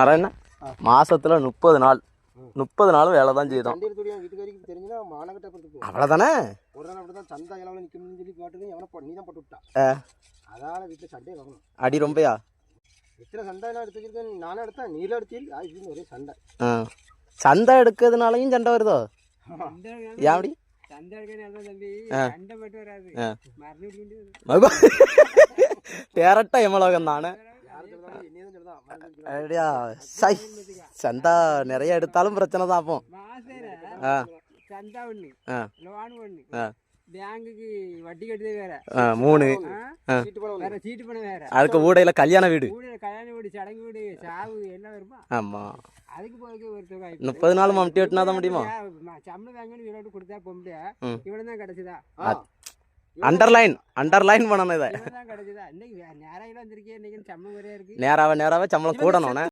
நிறைய மாசத்துல முப்பது நாள். முப்பது நாள் வேலை தான் செய்தோம். அவ்வளோதானே அடி ரொம்பயா? எத்தனை சண்டை எல்லாம் எடுத்து வச்சிருக்கேன் நானும் எடுத்தேன் நீலாம் எடுத்தீங்க ஆயிடுச்சு ஒரே சண்டை. ஆ. சண்டை எடுக்கிறதுனாலையும் சண்டை வருதோ. மரணம் டேரக்டா எமலோகம் தானே யார் சொல்லுவாங்க என்னையே தான் சொல்லுதான் மறந்து சொல்லுதான். அப்படியா சை சண்டா நிறைய எடுத்தாலும் பிரச்சனை தான் அப்போ. மாசம் ஆ. சந்தா ஒண்ணு ஆ. லோன் ஒண்ணு ஆ. பேங்குக்கு வட்டி கட்டுதே வேற. மூணு. வேற சீட்டு பணம் வேற. அதுக்கு ஊடையில கல்யாண வீடு. வீடு கல்யாண வீடு சடங்கு வீடு சாவு எல்லாம் வருமா? ஆமா. அதுக்கு போக ஒரு தொகை. முப்பது நாள் மம்டி வெட்டினா தான் முடியுமா? சம்பளம் வாங்கன்னு இவரோட கொடுத்தா ம். இவனை தான் கிடைச்சதா. அண்டர்லைன் அண்டர்லைன் பண்ணணும் இதை. இவன் தான் கிடைச்சதா? இன்னைக்கு நேரம் வந்திருக்கேன் இன்னைக்கு சம்பளம் வரையா இருக்கு. நேராக நேராக சம்பளம் கூடணும்